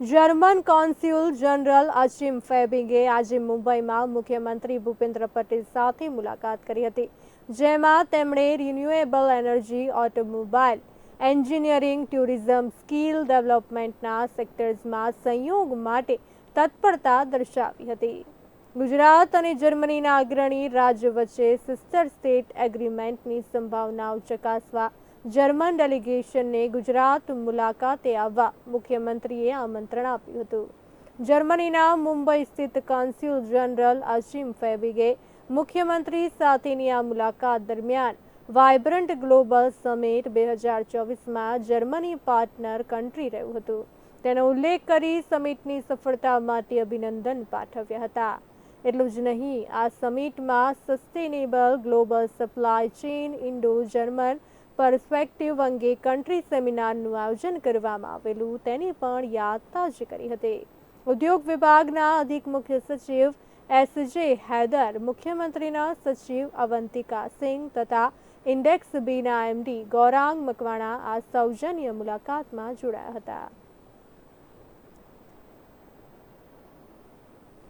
German consul general Achim ફેબિંગે આજે મુંબઈમાં મુખ્યમંત્રી ભૂપેન્દ્ર પટેલ સાથે મુલાકાત કરી હતી, જેમાં તેમણે renewable energy automobile engineering tourism skill ડેવલપમેન્ટના સેક્ટર્સમાં સંયોગ માટે તત્પરતા દર્શાવી હતી. ગુજરાત અને જર્મનીના અગ્રણી રાજ્ય વચ્ચે સિસ્ટર સ્ટેટ એગ્રીમેન્ટની સંભાવનાઓ ચકાસવા જર્મન ડેલિગેશનને ગુજરાત મુલાકાતે આવવા મુખ્યમંત્રીએ આમંત્રણ આપ્યું હતું. જર્મનીના મુંબઈ સ્થિત કોન્સ્યુલ જનરલ અસીમ ફેબિગે મુખ્યમંત્રી સાથેની આ મુલાકાત દરમિયાન વાયબ્રન્ટ ગ્લોબલ સમિટ બે હજાર ચોવીસમાં જર્મની પાર્ટનર કન્ટ્રી રહ્યું હતું. તેનો ઉલ્લેખ કરી સમિટની સફળતા માટે અભિનંદન પાઠવ્યા હતા. એટલું જ નહીં, આ સમિટમાં sustainable global supply chain Indo German perspective અંગે કન્ટ્રી સેમિનારનું આયોજન કરવામાં આવેલું, તેની પણ યાદ તાજી કરી હતી. ઉદ્યોગ વિભાગના અધિક મુખ્ય સચિવ એસ જે હૈદર, મુખ્યમંત્રીના સચિવ અવંતિકા સિંહ તથા ઇન્ડેક્સ બીના એમડી ગૌરાંગ મકવાણા આ સૌજન્ય મુલાકાતમાં જોડાયા હતા.